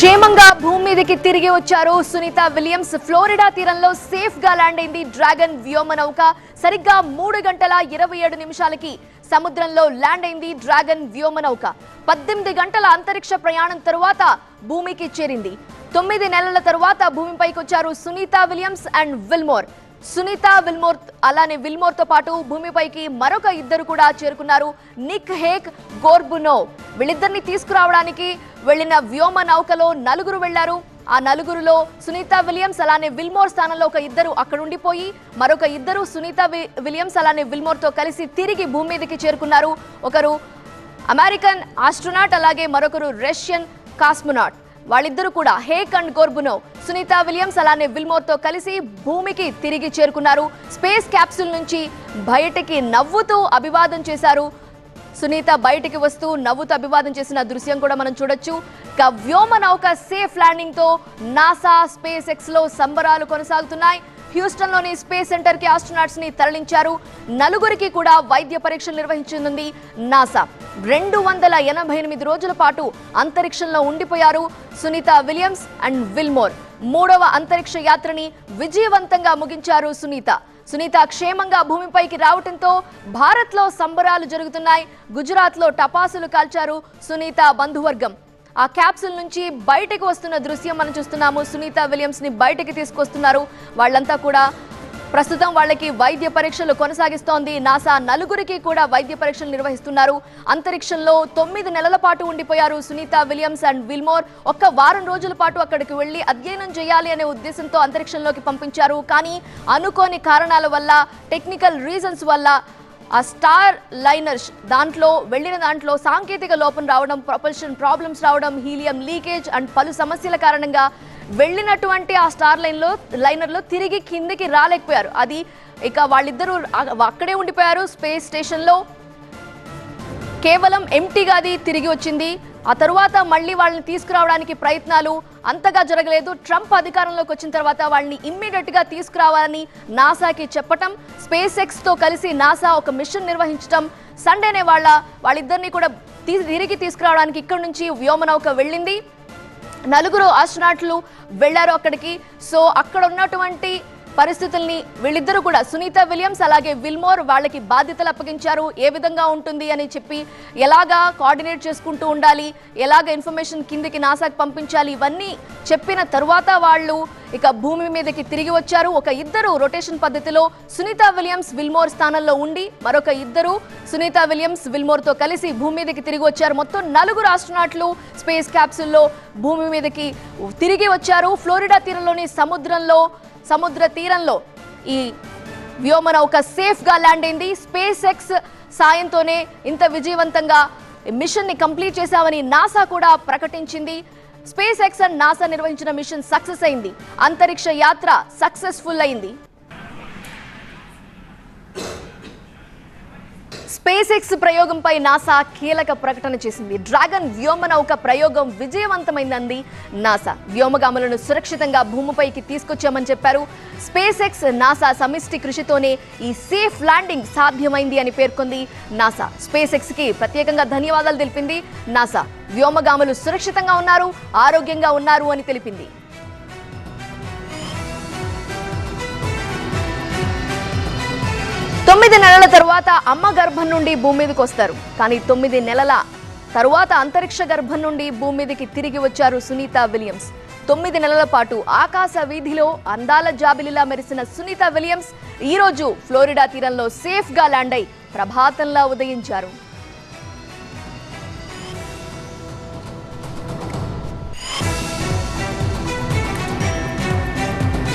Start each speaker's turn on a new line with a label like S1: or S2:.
S1: క్షేమంగా భూమి మీదకి తిరిగి వచ్చారు సునీత విలియమ్స్. ఫ్లోరిడా తీరంలో సేఫ్గా ల్యాండ్ అయింది డ్రాగన్ వ్యోమ నౌక. సరిగ్గా మూడు గంటల ఇరవై ఏడు నిమిషాలకి సముద్రంలో ల్యాండ్ అయింది డ్రాగన్ వ్యోమ నౌక. పద్దెనిమిది గంటల అంతరిక్ష ప్రయాణం తరువాత భూమికి చేరింది. తొమ్మిది నెలల తరువాత భూమిపైకి వచ్చారు Sunita Williams and Wilmore. Sunita Wilmore అలానే విల్మోర్తో పాటు భూమిపైకి మరొక ఇద్దరు కూడా చేరుకున్నారు. Nick Hague Gorbunov. వీళ్ళిద్దరిని తీసుకురావడానికి వెళ్ళిన వ్యోమ నౌకలో నలుగురు వెళ్ళారు ఆ నలుగురులో సునీత విలియమ్స్ అలానే విల్మోర్ స్థానంలో ఒక ఇద్దరు అక్కడుండిపోయి మరొక ఇద్దరు సునీత వి- విలియమ్స్ అలానే విల్మోర్తో కలిసి తిరిగి భూమి మీదకి చేరుకున్నారు. ఒకరు అమెరికన్ ఆస్ట్రోనాట్ అలాగే మరొకరు రష్యన్ కాస్మోనాట్. వాళ్ళిద్దరూ కూడా Hague and Gorbunov. Sunita Williams అలానే విల్మోర్తో కలిసి భూమికి తిరిగి చేరుకున్నారు. స్పేస్ క్యాప్సూల్ నుంచి బయటికి నవ్వుతూ అభివాదం చేశారు. సునీత బయటికి వస్తూ నవ్వుతూ అభివాదం చేసిన దృశ్యం కూడా మనం చూడొచ్చు. ఇక వ్యోమ నౌక సేఫ్ ల్యాండింగ్తో నాసా స్పేస్ ఎక్స్లో సంబరాలు కొనసాగుతున్నాయి. హ్యూస్టన్లోని స్పేస్ సెంటర్కి ఆస్ట్రోనాట్స్ని తరలించారు. నలుగురికి కూడా వైద్య పరీక్షలు నిర్వహించనుంది నాసా. రెండు వందల ఎనభై ఎనిమిది రోజుల పాటు అంతరిక్షంలో ఉండిపోయారు సునీత విలియమ్స్ అండ్ విల్మోర్. మూడవ అంతరిక్ష యాత్రని విజయవంతంగా ముగించారు సునీత. సునీత క్షేమంగా భూమిపైకి రావటంతో భారత్లో సంబరాలు జరుగుతున్నాయి. గుజరాత్లో టపాసులు కాల్చారు సునీత బంధువర్గం. ఆ క్యాప్సుల్ నుంచి బయటకు వస్తున్న దృశ్యం మనం చూస్తున్నాము. సునీత విలియమ్స్ని బయటకి తీసుకొస్తున్నారు. వాళ్ళంతా కూడా ప్రస్తుతం వాళ్ళకి వైద్య పరీక్షలు కొనసాగిస్తోంది. నాసా నలుగురికి కూడా వైద్య పరీక్షలు నిర్వహిస్తున్నారు. అంతరిక్షంలో తొమ్మిది నెలల పాటు ఉండిపోయారు సునీత విలియమ్స్ అండ్ విల్మోర్. ఒక్క వారం రోజుల పాటు అక్కడికి వెళ్ళి అధ్యయనం చేయాలి అనే ఉద్దేశంతో అంతరిక్షంలోకి పంపించారు. కానీ అనుకోని కారణాల వల్ల టెక్నికల్ రీజన్స్ వల్ల ఆ స్టార్ లైనర్స్ దాంట్లో వెళ్ళిన దాంట్లో సాంకేతిక లోపం రావడం ప్రొపల్షన్ ప్రాబ్లమ్స్ రావడం హీలియం లీకేజ్ అండ్ పలు సమస్యల కారణంగా వెళ్ళినటువంటి ఆ స్టార్ లైన్లో లైనర్లో తిరిగి కిందికి రాలేకపోయారు. అది ఇక వాళ్ళిద్దరూ అక్కడే ఉండిపోయారు స్పేస్ స్టేషన్లో కేవలం ఎంటీగా అది తిరిగి వచ్చింది. ఆ తరువాత మళ్ళీ వాళ్ళని తీసుకురావడానికి ప్రయత్నాలు అంతగా జరగలేదు. ట్రంప్ అధికారంలోకి వచ్చిన తర్వాత వాళ్ళని ఇమ్మీడియట్గా తీసుకురావాలని నాసాకి చెప్పటం స్పేస్ ఎక్స్తో కలిసి నాసా ఒక మిషన్ నిర్వహించడం సండేనే వాళ్ళ వాళ్ళిద్దరిని కూడా తిరిగి తీసుకురావడానికి ఇక్కడి నుంచి వ్యోమనౌక వెళ్ళింది. నలుగురు ఆస్ట్రనాట్లు వెళ్ళారు అక్కడికి. సో అక్కడ ఉన్నటువంటి పరిస్థితుల్ని వీళ్ళిద్దరూ కూడా సునీత విలియమ్స్ అలాగే విల్మోర్ వాళ్ళకి బాధ్యతలు అప్పగించారు. ఏ విధంగా ఉంటుంది అని చెప్పి ఎలాగా కోఆర్డినేట్ చేసుకుంటూ ఉండాలి ఎలాగ ఇన్ఫర్మేషన్ కిందికి నాసాకి పంపించాలి ఇవన్నీ చెప్పిన తరువాత వాళ్ళు ఇక భూమి మీదకి తిరిగి వచ్చారు. ఒక ఇద్దరు రొటేషన్ పద్ధతిలో సునీత విలియమ్స్ విల్మోర్ స్థానంలో ఉండి మరొక ఇద్దరు సునీత విలియమ్స్ విల్మోర్తో కలిసి భూమి మీదకి తిరిగి వచ్చారు. మొత్తం నలుగురు ఆస్ట్రోనాట్లు స్పేస్ క్యాప్సుల్లో భూమి మీదకి తిరిగి వచ్చారు. ఫ్లోరిడా తీరంలోని సముద్రంలో సముద్ర తీరంలో ఈ వ్యోమనౌక సేఫ్గా ల్యాండ్ అయింది. స్పేస్ ఎక్స్ సాయంతోనే ఇంత విజయవంతంగా మిషన్ని కంప్లీట్ చేశామని నాసా కూడా ప్రకటించింది. స్పేస్ ఎక్స్ అండ్ నాసా నిర్వహించిన మిషన్ సక్సెస్ అయింది. అంతరిక్ష యాత్ర సక్సెస్ఫుల్ అయింది. స్పేస్ ఎక్స్ ప్రయోగంపై నాసా కీలక ప్రకటన చేసింది. డ్రాగన్ వ్యోమనౌక ప్రయోగం విజయవంతమైందంది. నాసా వ్యోమగాములను సురక్షితంగా భూమిపైకి తీసుకొచ్చామని చెప్పారు. స్పేస్ ఎక్స్ నాసా సమిష్టి కృషితోనే ఈ సేఫ్ ల్యాండింగ్ సాధ్యమైంది అని పేర్కొంది. నాసా స్పేస్ ఎక్స్కి ప్రత్యేకంగా ధన్యవాదాలు తెలిపింది. నాసా వ్యోమగాములు సురక్షితంగా ఉన్నారు ఆరోగ్యంగా ఉన్నారు అని తెలిపింది. తొమ్మిది నెలల తర్వాత అమ్మ గర్భం నుండి భూమి మీదకి వస్తారు. కానీ తొమ్మిది నెలల తరువాత అంతరిక్ష గర్భం నుండి భూమి మీదకి తిరిగి వచ్చారు సునీత విలియమ్స్. తొమ్మిది నెలల పాటు ఆకాశ వీధిలో అందాల జాబిలిలా మెరిసిన సునీత విలియమ్స్ ఈ రోజు ఫ్లోరిడా తీరంలో సేఫ్గా ల్యాండ్ అయి ప్రభాతంలా ఉదయించారు.